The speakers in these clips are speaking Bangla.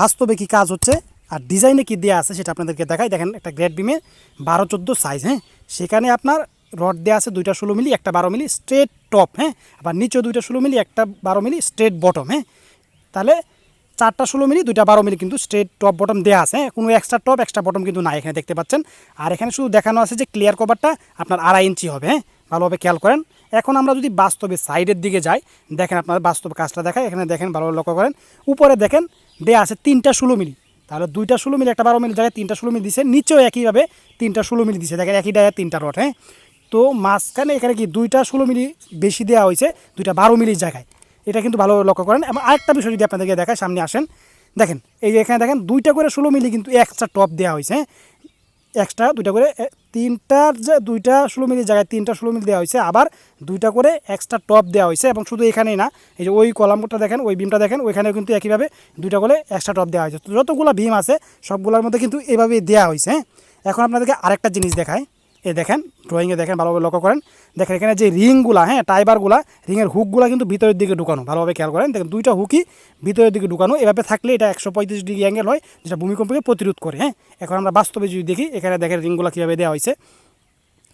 বাস্তবে কি কাজ হচ্ছে আর ডিজাইনে কি দেওয়া আছে সেটা আপনাদেরকে দেখাই। দেখেন, একটা গ্রেড বিমে বারো, চোদ্দ সাইজ হ্যাঁ? সেখানে আপনার রড দেওয়া আছে দুইটা ষোলো মিলি, একটা বারো মিলি স্ট্রেট টপ হ্যাঁ? আবার নিচেও দুইটা ষোলো মিলি, একটা বারো মিলি স্ট্রেট বটম হ্যাঁ? তাহলে চারটা ষোলো মিলি, দুইটা বারো মিলি কিন্তু স্ট্রেট টপ বটম দেওয়া আছে হ্যাঁ? কোনো এক্সট্রা টপ এক্সট্রা বটম কিন্তু নাই এখানে দেখতে পাচ্ছেন। আর এখানে শুধু দেখানো আছে যে ক্লিয়ার কভারটা আপনার আড়াই ইঞ্চি হবে হ্যাঁ? ভালোভাবে খেয়াল করেন। এখন আমরা যদি বাস্তবে সাইডের দিকে যাই, দেখেন আপনার বাস্তব কাজটা দেখায় এখানে দেখেন, ভালোভাবে লক্ষ্য করেন। উপরে দেখেন দেয়া আছে তিনটা ষোলো মিলি। তাহলে দুইটা ষোলো মিলি, একটা বারো মিলি জায়গায় তিনটা ষোলো মিলি দিছে। নিচেও একইভাবে তিনটা ষোলো মিলি দিছে। দেখেন একই জায়গায় তিনটা রড হ্যাঁ? তো মাঝখানে এখানে কি দুইটা ষোলো মিলি বেশি দেওয়া হয়েছে, দুইটা বারো মিলির জায়গায়। এটা কিন্তু ভালো লক্ষ্য করেন। এবং আরেকটা বিষয় যদি আপনাদেরকে দেখায় সামনে আসেন। দেখেন, এই যে এখানে দেখেন, দুইটা করে ষোলো মিলি কিন্তু এক্সট্রা টপ দেওয়া হয়েছে হ্যাঁ? এক্সট্রা দুইটা করে তিনটার যে, দুইটা ষোলো মিলির জায়গায় তিনটা ষোলো মিল দেওয়া হয়েছে। আবার দুইটা করে এক্সট্রা টপ দেওয়া হয়েছে এবং শুধু এখানেই না, এই যে ওই কলামটা দেখেন, ওই বিমটা দেখেন, ওইখানেও কিন্তু একইভাবে দুইটা করে এক্সট্রা টপ দেওয়া হয়েছে। যতগুলো বিম আছে, সবগুলোর মধ্যে কিন্তু এভাবেই দেওয়া হয়েছে হ্যাঁ? এখন আপনাদেরকে আরেকটা জিনিস দেখায় এই দেখেন ড্রয়িংয়ে দেখেন, ভালোভাবে লক্ষ্য করেন। দেখেন, এখানে যে রিংগুলা হ্যাঁ টাইবারগুলা রিংয়ের হুকগুলা কিন্তু ভিতরের দিকে ঢুকানো, ভালোভাবে খেয়াল করেন। দেখেন, দুইটা হুকই ভিতরের দিকে ঢুকানো। এভাবে থাকলে এটা একশো পঁয়ত্রিশ ডিগ্রি অ্যাঙ্গেল হয়, যেটা ভূমিকম্পকে প্রতিরোধ করে হ্যাঁ। এখন আমরা বাস্তবে যদি দেখি, এখানে দেখেন রিংগুলা কীভাবে দেওয়া হয়েছে।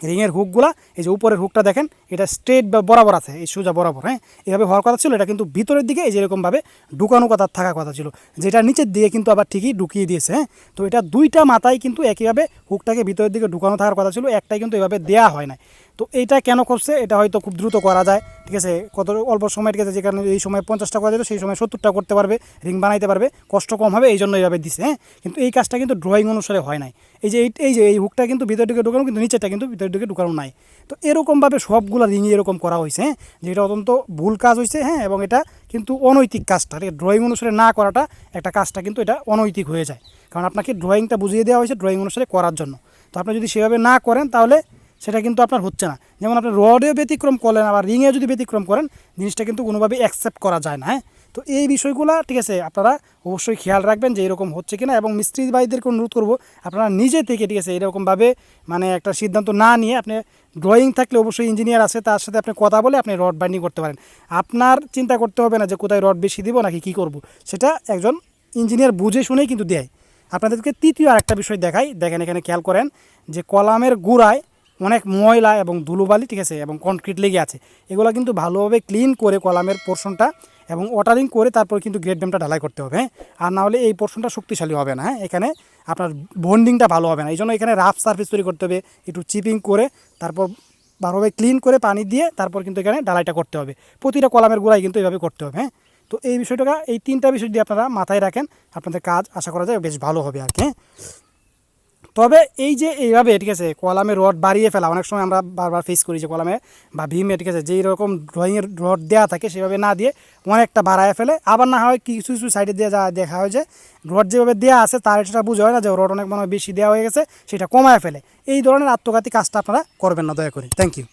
রিংয়ের হুকগুলা, এই যে উপরের হুকটা দেখেন, এটা স্ট্রেট বা বরাবর আছে, এই সোজা বরাবর হ্যাঁ? এভাবে হওয়ার কথা ছিল, এটা কিন্তু ভিতরের দিকে এই যেরকমভাবে ঢুকানো কথা থাকা কথা ছিল। যেটা নিচের দিকে কিন্তু আবার ঠিকই ঢুকিয়ে দিয়েছে হ্যাঁ? তো এটা দুইটা মাথায় কিন্তু একইভাবে হুকটাকে ভিতরের দিকে ঢুকানো থাকার কথা ছিল, একটাই কিন্তু এভাবে দেয়া হয় না তো এইটা কেন করছে? এটা হয়তো খুব দ্রুত করা যায়। ঠিক আছে? কত অল্প সময় ঠিক আছে কারণে এই সময় পঞ্চাশটা করা যেত, সেই সময় সত্তরটা করতে পারবে, রিং বানাইতে পারবে, কষ্ট কম হবে এই জন্য এইভাবে দিছে হ্যাঁ? কিন্তু এই কাজটা কিন্তু ড্রয়িং অনুসারে হয় নাই। এই যে এই- যে এই হুকটা কিন্তু ভিতর দিকে ঢুকানো, কিন্তু নিচেটা কিন্তু ভিতর দিকে ঢুকানো নাই। তো এরকমভাবে সবগুলো রিং এরকম করা হয়েছে হ্যাঁ? যেটা অত্যন্ত ভুল কাজ হয়েছে হ্যাঁ? এবং এটা কিন্তু অনৈতিক কাজটা। ঠিক ড্রয়িং অনুসারে না করাটা একটা কাজটা কিন্তু এটা অনৈতিক হয়ে যায়। কারণ আপনাকে ড্রয়িংটা বুঝিয়ে দেওয়া হয়েছে ড্রয়িং অনুসারে করার জন্য। তো আপনি যদি সেভাবে না করেন, তাহলে সেটা কিন্তু আপনার হচ্ছে না। যেমন আপনি রডেও ব্যতিক্রম করলেন, আবার রিংয়ে যদি ব্যতিক্রম করেন, জিনিসটা কিন্তু কোনোভাবেই অ্যাকসেপ্ট করা যায় না হ্যাঁ? তো এই বিষয়গুলো, ঠিক আছে, আপনারা অবশ্যই খেয়াল রাখবেন যে এরকম হচ্ছে কিনা এবং মিস্ত্রি ভাইদেরকে অনুরোধ করব, আপনারা নিজে থেকে, ঠিক আছে, এরকমভাবে মানে একটা সিদ্ধান্ত না নিয়ে আপনি ড্রয়িং থাকলে অবশ্যই ইঞ্জিনিয়ার আছে, তার সাথে আপনি কথা বলে আপনি রড বাইন্ডিং করতে পারেন। আপনার চিন্তা করতে হবে না যে কোথায় রড বেশি দিব নাকি কী করব, সেটা একজন ইঞ্জিনিয়ার বুঝে শুনেই কিন্তু দেয়। আপনাদেরকে তৃতীয় আরেকটা বিষয় দেখাই, দেখেন এখানে খেয়াল করেন যে কলামের গুড়ায় অনেক ময়লা এবং ধুলোবালি, ঠিক আছে, এবং কনক্রিট লেগে আছে। এগুলো কিন্তু ভালোভাবে ক্লিন করে কলামের পোর্শনটা এবং ওয়াটারিং করে তারপর কিন্তু গ্রেড ড্যামটা ঢালাই করতে হবে হ্যাঁ? আর না হলে এই পোর্শনটা শক্তিশালী হবে না হ্যাঁ? এখানে আপনার বন্ডিংটা ভালো হবে না। এই জন্য এখানে রাফ সার্ফেস তৈরি করতে হবে, একটু চিপিং করে, তারপর ভালোভাবে ক্লিন করে পানি দিয়ে তারপর কিন্তু এখানে ঢালাইটা করতে হবে। প্রতিটা কলামের গোড়ায় কিন্তু এইভাবে করতে হবে হ্যাঁ? তো এই বিষয়টা এই তিনটা বিষয় যদি আপনারা মাথায় রাখেন, আপনাদের কাজ আশা করা যায় বেশ ভালো হবে আর কি হ্যাঁ? তবে এই যে এইভাবে, ঠিক আছে, কলামে রড বাড়িয়ে ফেলা, অনেক সময় আমরা বারবার ফেস করি যে কলামে বা ভীমে, ঠিক আছে, যেই রকম ড্রয়িংয়ের রড দেওয়া থাকে সেভাবে না দিয়ে অনেকটা বাড়ায় ফেলে। আবার না হয় কিছু কিছু সাইডে দিয়ে যা দেখা হয় যে রড যেভাবে দেওয়া আছে তার সেটা বুঝে হয় না যে রড অনেক মনে হয় বেশি দেওয়া হয়ে গেছে, সেটা কমায় ফেলে। এই ধরনের আত্মঘাতী কাজটা আপনারা করবেন না, দয়া করে। Thank you